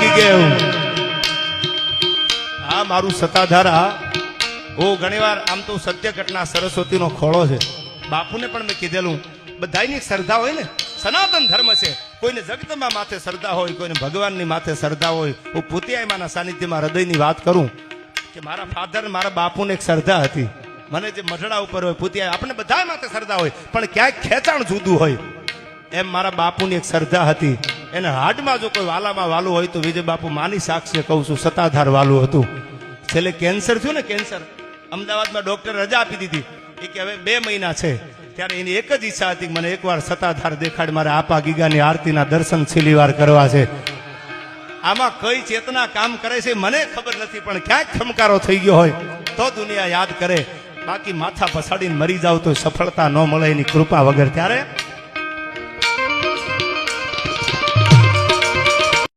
ગીગે હું આ મારું સત્તાધારા. હું, ઘણીવાર આમ તો સત્ય ઘટના સરસ્વતીનો ખોળો છે. બાપુને પણ મેં કીધેલું બધાની શ્રદ્ધા હોય ને? સનાતન ધર્મ છે. કોઈને જગતમાં માથે શ્રદ્ધા હોય, કોઈને ભગવાનની માથે શ્રદ્ધા હોય. હું પુતિયાઈમાના સાનિધ્યમાં હૃદયની વાત કરું કે મારા ફાધર, મારા બાપુને એક શ્રદ્ધા હતી. મને જે મઢડા ઉપર હોય પુતિયા આપણે બધા માથે શ્રદ્ધા હોય. પણ ક્યાંક ખેંચાણ જુદું હોય. એમ મારા બાપુની એક શ્રદ્ધા હતી. એને હાડમાં જો કોઈ વાલામાં વાલું હોય તો વિજય બાપુ માની સાક્ષી કહું છું, સત્તાધાર વાલું હતું. છેલ્લે કેન્સર થયું ને કેન્સર, અમદાવાદમાં ડોક્ટર રજા આપી દીધી. એ કે હવે બે મહિના છે. ત્યારે એની એક જ ઈચ્છા હતી મને એકવાર સત્તાધાર દેખાડ મારે આપા ગીગાની આરતીના દર્શન છેલ્લી કરવા છે. આમાં કઈ ચેતના કામ કરે છે મને ખબર નથી, પણ ક્યાંક ખમકારો થઈ ગયો હોય તો દુનિયા યાદ કરે. બાકી માથા પસાડીને મરી જાવ તો સફળતા ન મળે એની કૃપા વગર. ત્યારે